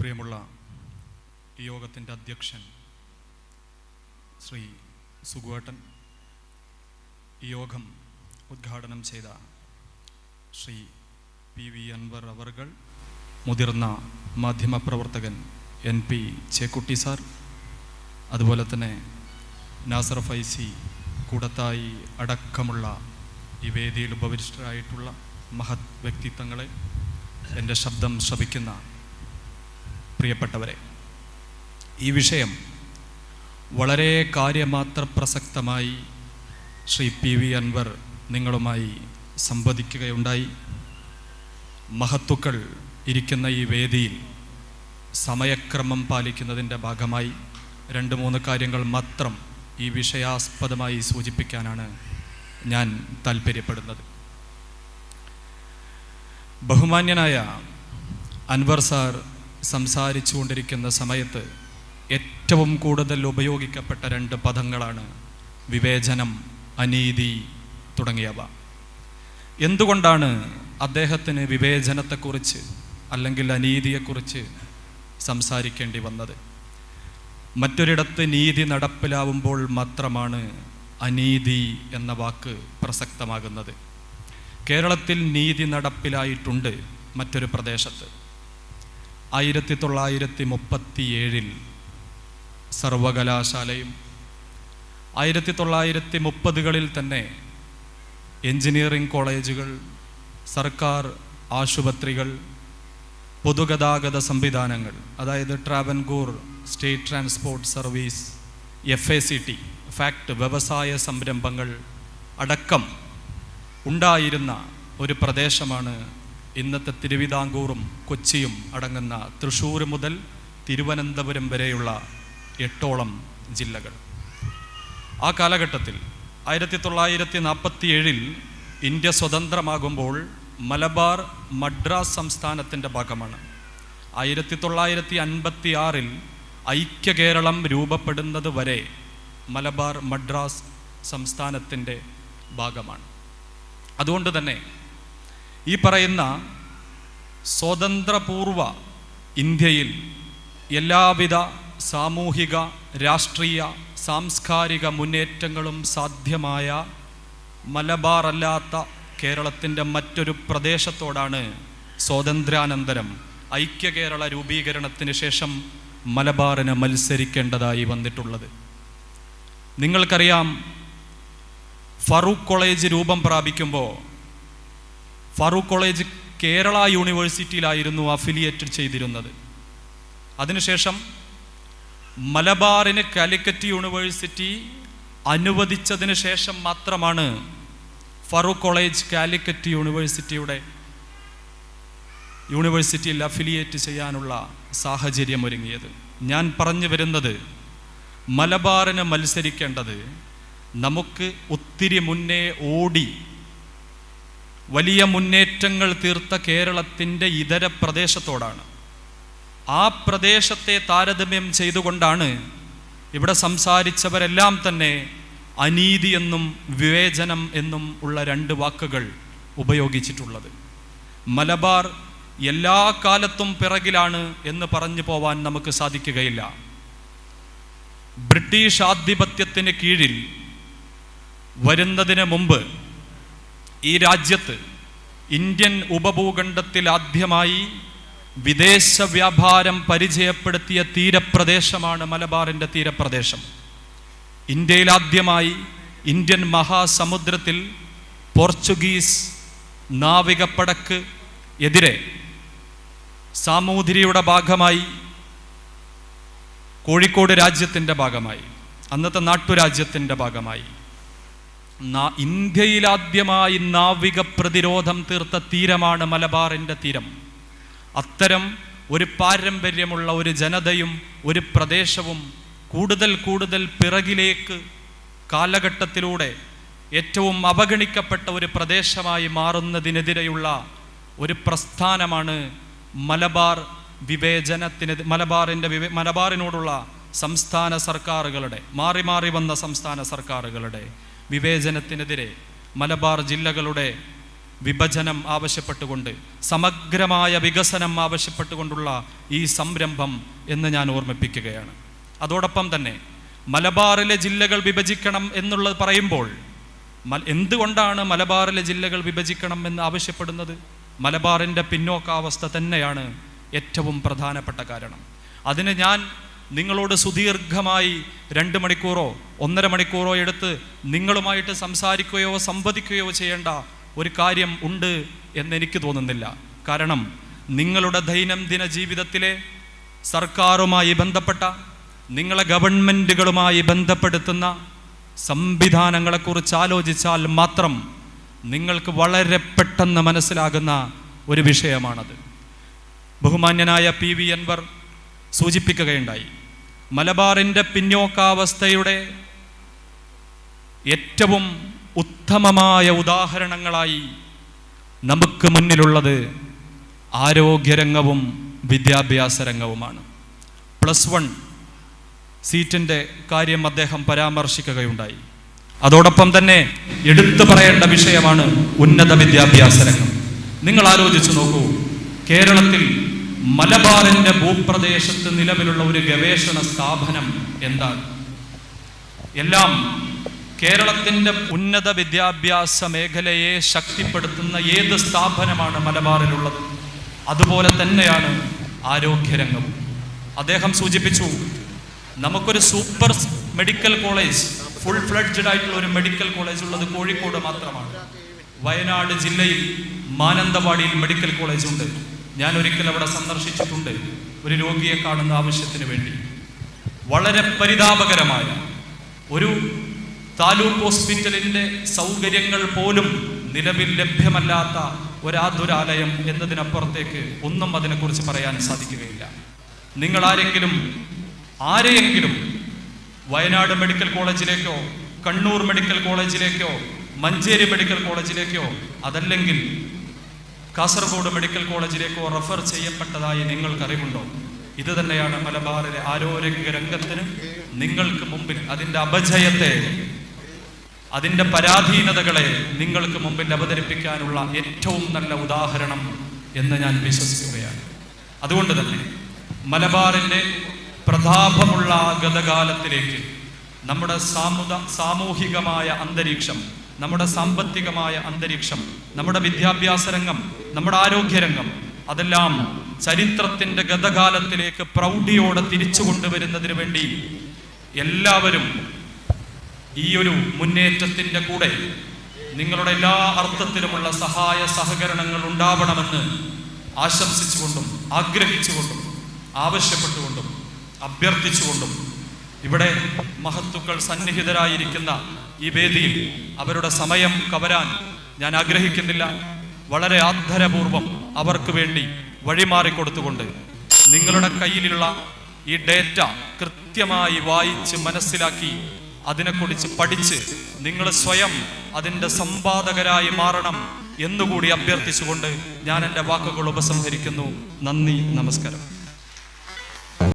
പ്രിയമുള്ള ഈ യോഗത്തിന്റെ അധ്യക്ഷൻ ശ്രീ സുഗുവേട്ടൻ ഈ യോഗം ഉദ്ഘാടനം ചെയ്ത ശ്രീ പി വി അൻവർ അവർകൾ മുതിർന്ന മാധ്യമപ്രവർത്തകൻ എൻ പി ചേക്കുട്ടി സാർ അതുപോലെ തന്നെ നാസർ ഫൈസി കൂടത്തായി അടക്കമുള്ള ഈ വേദിയിൽ ഉപവിഷ്ടരായിട്ടുള്ള മഹത് വ്യക്തിത്വങ്ങളെ എന്റെ ശബ്ദം ശ്രവിക്കുന്ന പ്രിയപ്പെട്ടവരെ ഈ വിഷയം വളരെ കാര്യമാത്ര പ്രസക്തമായി ശ്രീ പി വി അൻവർ നിങ്ങളുമായി സംവദിക്കുകയുണ്ടായി. മഹത്തുക്കൾ ഇരിക്കുന്ന ഈ വേദിയിൽ സമയക്രമം പാലിക്കുന്നതിന്റെ ഭാഗമായി രണ്ട് മൂന്ന് കാര്യങ്ങൾ മാത്രം ഈ വിഷയാസ്പദമായി സൂചിപ്പിക്കാനാണ് ഞാൻ താല്പര്യപ്പെടുന്നത് ബഹുമാന്യനായ അൻവർ സാർ സംസാരിച്ചു കൊണ്ടിരിക്കുന്ന സമയത്ത് ഏറ്റവും കൂടുതൽ ഉപയോഗിക്കപ്പെട്ട രണ്ട് പദങ്ങളാണ് വിവേചനം അനീതി തുടങ്ങിയവ. എന്തുകൊണ്ടാണ് അദ്ദേഹത്തിന് വിവേചനത്തെക്കുറിച്ച് അല്ലെങ്കിൽ അനീതിയെക്കുറിച്ച് സംസാരിക്കേണ്ടി വന്നത്? മറ്റൊരിടത്ത് നീതി നടപ്പിലാവുമ്പോൾ മാത്രമാണ് അനീതി എന്ന വാക്ക് പ്രസക്തമാകുന്നത്. കേരളത്തിൽ നീതി നടപ്പിലായിട്ടുണ്ട് മറ്റൊരു പ്രദേശത്ത്. ആയിരത്തി തൊള്ളായിരത്തി മുപ്പത്തി ഏഴിൽ സർവകലാശാലയും ആയിരത്തി തൊള്ളായിരത്തി മുപ്പതുകളിൽ തന്നെ എഞ്ചിനീയറിംഗ് കോളേജുകൾ സർക്കാർ ആശുപത്രികൾ പൊതുഗതാഗത സംവിധാനങ്ങൾ അതായത് Travancore state transport service F A C T FACT വ്യവസായ സംരംഭങ്ങൾ അടക്കം ഉണ്ടായിരുന്ന ഒരു പ്രദേശമാണ് ഇന്നത്തെ തിരുവിതാംകൂറും കൊച്ചിയും അടങ്ങുന്ന തൃശ്ശൂർ മുതൽ തിരുവനന്തപുരം വരെയുള്ള എട്ടോളം ജില്ലകൾ. ആ കാലഘട്ടത്തിൽ ആയിരത്തി തൊള്ളായിരത്തി നാൽപ്പത്തി ഏഴിൽ ഇന്ത്യ സ്വതന്ത്രമാകുമ്പോൾ മലബാർ മദ്രാസ് സംസ്ഥാനത്തിന്റെ ഭാഗമാണ്. ആയിരത്തി തൊള്ളായിരത്തി അൻപത്തി ആറിൽ ഐക്യ കേരളം രൂപപ്പെടുന്നത് വരെ മലബാർ മദ്രാസ് സംസ്ഥാനത്തിന്റെ ഭാഗമാണ്. അതുകൊണ്ട് തന്നെ ഈ പറയുന്ന സ്വതന്ത്രപൂർവ ഇന്ത്യയിൽ എല്ലാവിധ സാമൂഹിക രാഷ്ട്രീയ സാംസ്കാരിക മുന്നേറ്റങ്ങളും സാധ്യമായ മലബാർ അല്ലാത്ത കേരളത്തിന്റെ മറ്റൊരു പ്രദേശത്തോടാണ് സ്വാതന്ത്ര്യാനന്തരം. ഐക്യ കേരള രൂപീകരണത്തിന് ശേഷം മലബാറിന് മത്സരിക്കേണ്ടതായി വന്നിട്ടുള്ളത്. നിങ്ങൾക്കറിയാം ഫറൂഖ് കോളേജ് രൂപം പ്രാപിക്കുമ്പോൾ ഫറൂഖ് കോളേജ് കേരള യൂണിവേഴ്സിറ്റിയിലായിരുന്നു അഫിലിയേറ്റ് ചെയ്തിരുന്നത്. അതിനുശേഷം മലബാറിന് കാലിക്കറ്റ് യൂണിവേഴ്സിറ്റി അനുവദിച്ചതിന് ശേഷം മാത്രമാണ് ഫറൂഖ് കോളേജ് കാലിക്കറ്റ് യൂണിവേഴ്സിറ്റിയുടെ യൂണിവേഴ്സിറ്റിയിൽ അഫിലിയേറ്റ് ചെയ്യാനുള്ള സാഹചര്യം ഒരുങ്ങിയത്. ഞാൻ പറഞ്ഞു വരുന്നത് മലബാറിന് മത്സരിക്കേണ്ടത് നമുക്ക് ഒത്തിരി മുന്നേ ഓടി വലിയ മുന്നേറ്റങ്ങൾ തീർത്ത കേരളത്തിന്റെ ഇതര പ്രദേശത്തോടാണ്. ആ പ്രദേശത്തെ താരതമ്യം ചെയ്തുകൊണ്ടാണ് ഇവിടെ സംസാരിച്ചവരെല്ലാം തന്നെ അനീതി എന്നും വിവേചനം എന്നും ഉള്ള രണ്ട് വാക്കുകൾ ഉപയോഗിച്ചിട്ടുള്ളത്. മലബാർ എല്ലാ കാലത്തും പിറകിലാണ് എന്ന് പറഞ്ഞു പോവാൻ നമുക്ക് സാധിക്കുകയില്ല. ബ്രിട്ടീഷ് ആധിപത്യത്തിന് കീഴിൽ വരുന്നതിന് മുമ്പ് ഈ രാജ്യത്ത് ഇന്ത്യൻ ഉപഭൂഖണ്ഡത്തിൽ ആദ്യമായി വിദേശ വ്യാപാരം പരിചയപ്പെടുത്തിയ തീരപ്രദേശമാണ് മലബാറിന്റെ തീരപ്രദേശം. ഇന്ത്യയിൽ ആദ്യമായി ഇന്ത്യൻ മഹാസമുദ്രത്തിൽ പോർച്ചുഗീസ് നാവികപ്പടക്ക് എതിരെ സാമൂതിരിയുടെ ഭാഗമായി കോഴിക്കോട് രാജ്യത്തിന്റെ ഭാഗമായി അന്നത്തെ നാട്ടുരാജ്യത്തിന്റെ ഭാഗമായി. ഇന്ത്യയിലാദ്യമായി നാവിക പ്രതിരോധം തീർത്ത തീരമാണ് മലബാറിന്റെ തീരം. അത്തരം ഒരു പാരമ്പര്യമുള്ള ഒരു ജനതയും ഒരു പ്രദേശവും കൂടുതൽ കൂടുതൽ പിറകിലേക്ക് കാലഘട്ടത്തിലൂടെ ഏറ്റവും അവഗണിക്കപ്പെട്ട ഒരു പ്രദേശമായി മാറുന്നതിനെതിരെയുള്ള ഒരു പ്രസ്ഥാനമാണ് മലബാർ വിവേചനത്തിന് മലബാറിന്റെ വിവേ മലബാറിനോടുള്ള സംസ്ഥാന സർക്കാരുകളുടെ മാറി മാറി വന്ന സംസ്ഥാന സർക്കാരുകളുടെ വിവേചനത്തിനെതിരെ മലബാർ ജില്ലകളുടെ വിഭജനം ആവശ്യപ്പെട്ടുകൊണ്ട് സമഗ്രമായ വികസനം ആവശ്യപ്പെട്ടുകൊണ്ടുള്ള ഈ സംരംഭം എന്ന് ഞാൻ ഓർമ്മിപ്പിക്കുകയാണ്. അതോടൊപ്പം തന്നെ മലബാറിലെ ജില്ലകൾ വിഭജിക്കണം എന്നുള്ളത് പറയുമ്പോൾ എന്തുകൊണ്ടാണ് മലബാറിലെ ജില്ലകൾ വിഭജിക്കണം എന്ന് ആവശ്യപ്പെടുന്നത്? മലബാറിന്റെ പിന്നോക്കാവസ്ഥ തന്നെയാണ് ഏറ്റവും പ്രധാനപ്പെട്ട കാരണം. അതിന് ഞാൻ നിങ്ങളോട് സുദീർഘമായി രണ്ട് മണിക്കൂറോ ഒന്നര മണിക്കൂറോ എടുത്ത് നിങ്ങളുമായിട്ട് സംസാരിക്കുകയോ സംവദിക്കുകയോ ചെയ്യേണ്ട ഒരു കാര്യം ഉണ്ട് എന്നെനിക്ക് തോന്നുന്നില്ല. കാരണം നിങ്ങളുടെ ദൈനംദിന ജീവിതത്തിലെ സർക്കാരുമായി ബന്ധപ്പെട്ട നിങ്ങളെ ഗവൺമെന്റുകളുമായി ബന്ധപ്പെടുത്തുന്ന സംവിധാനങ്ങളെക്കുറിച്ച് ആലോചിച്ചാൽ മാത്രം നിങ്ങൾക്ക് വളരെ പെട്ടെന്ന് മനസ്സിലാകുന്ന ഒരു വിഷയമാണത്. ബഹുമാന്യനായ പി വി അൻവർ സൂചിപ്പിക്കുകയുണ്ടായി. മലബാറിന്റെ പിന്നോക്കാവസ്ഥയുടെ ഏറ്റവും ഉത്തമമായ ഉദാഹരണങ്ങളായി നമുക്ക് മുന്നിലുള്ളത് ആരോഗ്യരംഗവും വിദ്യാഭ്യാസ രംഗവുമാണ് പ്ലസ് വൺ സീറ്റിന്റെ കാര്യം അദ്ദേഹം പരാമർശിക്കുകയുണ്ടായി. അതോടൊപ്പം തന്നെ എടുത്തു പറയേണ്ട വിഷയമാണ് ഉന്നത വിദ്യാഭ്യാസ രംഗം നിങ്ങൾ ആലോചിച്ചു നോക്കൂ കേരളത്തിൽ മലബാറിന്റെ ഭൂപ്രദേശത്ത് നിലവിലുള്ള ഒരു ഗവേഷണ സ്ഥാപനം എന്താണ്? എല്ലാം കേരളത്തിന്റെ ഉന്നത വിദ്യാഭ്യാസ മേഖലയെ ശക്തിപ്പെടുത്തുന്ന ഏത് സ്ഥാപനമാണ് മലബാറിലുള്ളത്? അതുപോലെ തന്നെയാണ് ആരോഗ്യരംഗം. അദ്ദേഹം സൂചിപ്പിച്ചു നമുക്കൊരു super medical college full fledged ആയിട്ടുള്ള ഒരു മെഡിക്കൽ കോളേജ് ഉള്ളത് കോഴിക്കോട് മാത്രമാണ്. വയനാട് ജില്ലയിൽ മാനന്തവാടിയിൽ മെഡിക്കൽ കോളേജ് ഉണ്ട് ഞാൻ ഒരിക്കൽ അവിടെ സന്ദർശിച്ചിട്ടുണ്ട് ഒരു രോഗിയെ കാണുന്ന ആവശ്യത്തിന് വേണ്ടി. വളരെ പരിതാപകരമായ ഒരു താലൂക്ക് ഹോസ്പിറ്റലിന്റെ സൗകര്യങ്ങൾ പോലും നിലവിൽ ലഭ്യമല്ലാത്ത ഒരാതുരാലയം എന്നതിനപ്പുറത്തേക്ക് ഒന്നും അതിനെക്കുറിച്ച് പറയാൻ സാധിക്കുകയില്ല. നിങ്ങൾ ആരെങ്കിലും ആരെയെങ്കിലും വയനാട് മെഡിക്കൽ കോളേജിലേക്കോ കണ്ണൂർ മെഡിക്കൽ കോളേജിലേക്കോ മഞ്ചേരി മെഡിക്കൽ കോളേജിലേക്കോ അതല്ലെങ്കിൽ കാസർഗോഡ് മെഡിക്കൽ കോളേജിലേക്കോ റെഫർ ചെയ്യപ്പെട്ടതായി നിങ്ങൾക്കറിവുണ്ടോ? ഇത് തന്നെയാണ് മലബാറിലെ ആരോഗ്യ രംഗത്തിന് നിങ്ങൾക്ക് മുമ്പിൽ അതിന്റെ അപജയത്തെ അതിന്റെ പരാധീനതകളെ നിങ്ങൾക്ക് മുമ്പിൽ അവതരിപ്പിക്കാനുള്ള ഏറ്റവും നല്ല ഉദാഹരണം എന്ന് ഞാൻ വിശ്വസിക്കുകയാണ്. അതുകൊണ്ട് തന്നെ മലബാറിന്റെ പ്രതാപമുള്ള ഗതകാലത്തിലേക്ക് നമ്മുടെ സാമുദ സാമൂഹികമായ അന്തരീക്ഷം നമ്മുടെ സാമ്പത്തികമായ അന്തരീക്ഷം നമ്മുടെ വിദ്യാഭ്യാസ രംഗം നമ്മുടെ ആരോഗ്യരംഗം അതെല്ലാം ചരിത്രത്തിന്റെ ഗതകാലത്തിലേക്ക് പ്രൗഢിയോടെ തിരിച്ചു കൊണ്ടുവരുന്നതിന് വേണ്ടി എല്ലാവരും ഈ ഒരു മുന്നേറ്റത്തിന്റെ കൂടെ നിങ്ങളുടെ എല്ലാ അർത്ഥത്തിലുമുള്ള സഹായ സഹകരണങ്ങൾ ഉണ്ടാവണമെന്ന് ആശംസിച്ചുകൊണ്ടും ആഗ്രഹിച്ചുകൊണ്ടും ആവശ്യപ്പെട്ടുകൊണ്ടും അഭ്യർത്ഥിച്ചുകൊണ്ടും ഇവിടെ മഹത്തുക്കൾ സന്നിഹിതരായിരിക്കുന്ന ഈ വേദിയിൽ അവരുടെ സമയം കവരാൻ ഞാൻ ആഗ്രഹിക്കുന്നില്ല. വളരെ ആദരപൂർവം അവർക്ക് വേണ്ടി വഴിമാറി കൊടുത്തുകൊണ്ട് നിങ്ങളുടെ കയ്യിലുള്ള ഈ ഡേറ്റ കൃത്യമായി വായിച്ച് മനസ്സിലാക്കി അതിനെക്കുറിച്ച് പഠിച്ച് നിങ്ങൾ സ്വയം അതിന്റെ സമ്പാദകരായി മാറണം എന്നുകൂടി അഭ്യർത്ഥിച്ചുകൊണ്ട് ഞാൻ എന്റെ വാക്കുകൾ ഉപസംഹരിക്കുന്നു. നന്ദി നമസ്കാരം.